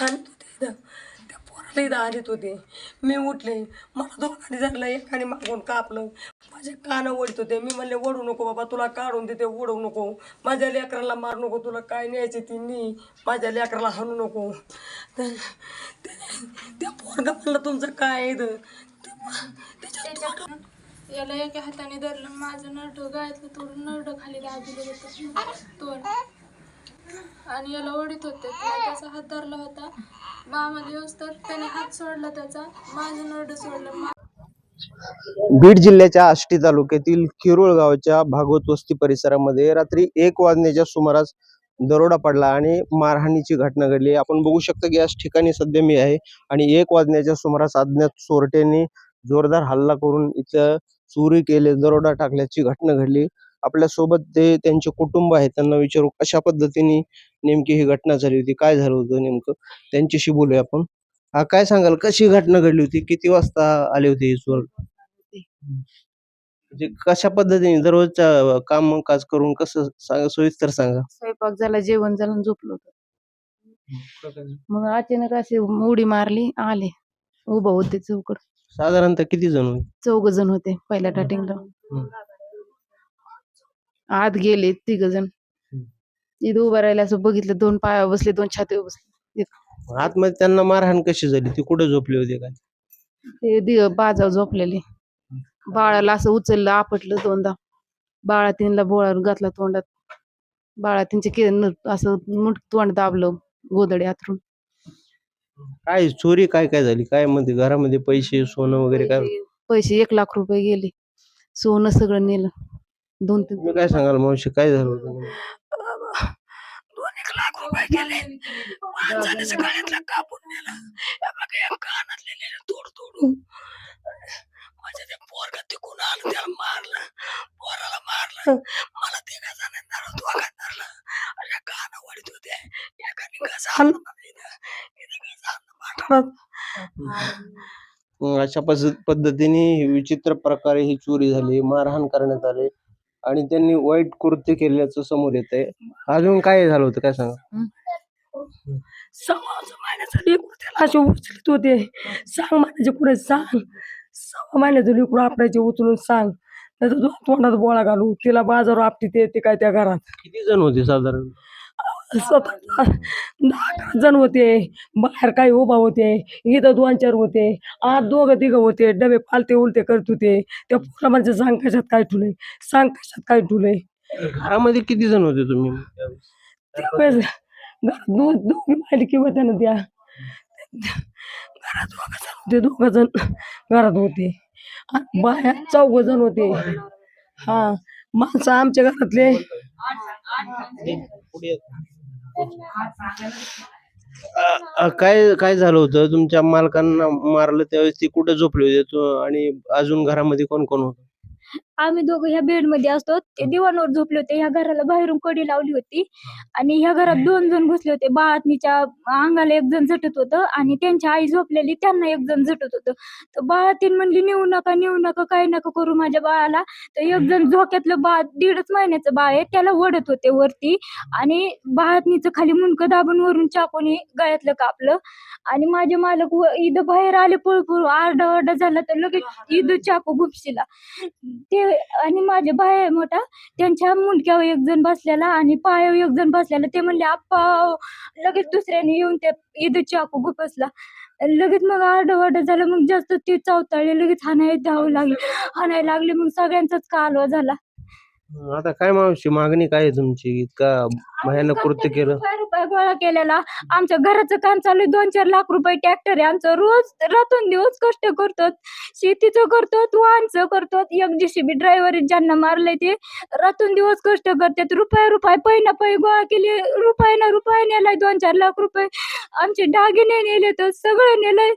आणत होते त्या पोराला इथं आणत होते. मी उठले. मला दोघांनी झालं एकाने मागून कापलं. माझे कानं ओढत होते. मी म्हणले ओढू नको बाबा तुला काढून देते ओढू नको. माझ्या लेकराला मारू नको तुला काय न्यायचे ती नी. माझ्या लेकराला हाणू नको. त्या पोरगा म्हणलं तुमचं काय आहे इथं? ते- त्याच्या तोंडात याला एका हाताने धरलं. माझं नरड गायतलं थोडं नरड खाली दाबलं होतं. तोंड. आणि याला ओढीत होते. त्याचा हात धरला होता. मामा दिवस तर त्याने हात सोडला त्याचा. माझं नरड सोडलं. बीड जिल्ह्याच्या आष्टी तालुक्यातील किरुळ गावच्या भागवत वस्ती परिसरामध्ये रात्री एक वाजण्याच्या सुमारास दरोडा पडला आणि मारहाणीची घटना घडली. आपण बघू शकतो की याच ठिकाणी सध्या मी आहे आणि एक वाजण्याच्या सुमारास अज्ञात चोरट्यांनी जोरदार हल्ला करून इथं चोरी केले दरोडा टाकल्याची घटना घडली. आपल्यासोबत ते त्यांचे कुटुंब आहे त्यांना विचारू कशा पद्धतीने नेमकी ही घटना झाली होती काय झालं होतं नेमकं त्यांच्याशी बोलूया आपण. हा काय सांगाल? कशी घटना घडली होती? किती वाजता आले होते हे चोर? म्हणजे कशा पद्धतीने? दररोजच्या काम काज करून कसं सांगा सविस्तर सांगा. स्वयंपाक झाला जेवण झालं आणि झोपलो होतो. मग अचानक अशी उडी मारली आले. उभं होते चौकड साधारणतः किती जण होते? चौघ जण होते पहिल्या टाटिंगला आत गेले तिघ जण तिथं उभं राहिले असं बघितलं दोन पायावर बसले दोन छातीवर बसले. आतमध्ये त्यांना मारहाण कशी झाली? ती कुठे झोपले होते काय? ते दि- बाजावर झोपलेले. बाळाला असं उचललं आपटलं दोनदा बाळा तिनला बोळा घातला तोंडात. बाळा त्यांचे के न- असं मुठ तोंड दाबलं गोदडे हातरून. काय चोरी काय काय झाली? काय मध्ये घरामध्ये पैसे सोनं वगैरे काय? पैसे- पैसे एक लाख रुपये गेले. सोनं सगळं नेलं. दोन तीन तुम्ही काय सांगाल मावशी? काय झालं होतं दोन एक लाख रुपये गेले. माणसाने गळ्यातला कापून नेला. हे बघा या कानातले नेले तोड तोडून. माझ्या त्या पोरगा तिकून आलं त्याला मारलं. पोराला मारलं. मला ते का जाणार दोघात धरलं. अशा काना वाढत होते. एकाने इथं कसं आणलं माठात मग अशा पद्धतीने विचित्र प्रकारे ही चोरी झाली मारहाण करण्यात आले. आणि त्यांनी वाईट कृत्य केल्याचं समोर येत आहे अजून काय झालं होतं? काय सांगा? सव्वा महिन्याचं लेकरू त्याला असे उचलत होते. सांग महिन्याचे पुढे सांग. सव्वा महिन्याचं लेकरू आपल्याचे उचलून सांग. नाही तर तोंडात बोळा घालू. तिला बाजार आपटी ते ते काय त्या घरात. किती जण होते साधारण? स्वतः दहा जण होते बाहेर काही उभा होते इथं दोन चार होते आत दोघं तिघं होते डबे पालते उलते करत होते त्या पोरा म्हणजे सांग कशात काय ठुले सांग कशात काय ठुले घरामध्ये किती जण होते तुम्ही त्यावेळेस घरात दो दोघी माहिती किंवा त्यानं त्या घरात दोघं जण होते दोघं जण घरात होते आणि बाहेर चौघ जण होते हा माणसं आमच्या घरातले अ- काय काय झालं होतं? तुमच्या मालकांना मारलं त्यावेळेस ती कुठे झोपली होती? तो- आणि अजून घरामध्ये कोण कोण होतं? आम्ही दोघं ह्या बेडमध्ये असतो. ते दिवाणवर झोपले होते. ह्या घराला बाहेरून कडी लावली होती. आणि ह्या घरात दोन जण घुसले होते. बाळातनीच्या अंगाला एक जण झटत होतं आणि त्यांची आई झोपलेली त्यांना एक जण झटत होतं. तर बाळातीन म्हणली नेऊ नका नेऊ नका काय नका करू माझ्या बाळाला. तर एक जण झोक्यातलं बाळ दीडच महिन्याचं बाळ आहे त्याला ओढत होते वरती. आणि बाळातनीचं खाली मुंडकं दाबून वरून चाकूने गळ्यातलं कापलं. आणि माझे मालक इथं बाहेर आले पळ पळू आरडा ओरडा झाला तर लगेच इथं चाकू गुपशीला ते आणि माझे भाई आहे मोठा त्यांच्या मुंडक्यावर एक जण बसलेला आणि पायावर एक जण बसलेला. ते म्हणले आप्पा लगेच दुसऱ्याने येऊन त्या इथं चाकू गुपसला लगेच मग आरडाओरडा झालं. मग जास्त ती चावताळली लगेच हाणाय धावू लागली. हाणायला लागली. मग सगळ्यांचाच कालवा झाला. आता काय मावशी मागणी काय आहे तुमची? इतका भयानक कृत्य केलं. रुपये गोळा केलेला. आमच्या घराचं काम चालू आहे. दोन चार लाख रुपये ट्रॅक्टर आहे. आमचं रोज रातून दिवस कष्ट करतो शेतीचं करतो वाहनचं करतो एक जीसीबी ड्रायव्हर ज्यांना मारले ते. रातून दिवस कष्ट करतात. रुपये रुपये पैना पै गोळा केले. रुपये ना रुपये नेलाय दोन चार लाख रुपये. आमचे दागिने नेले तर सगळं नेलंय.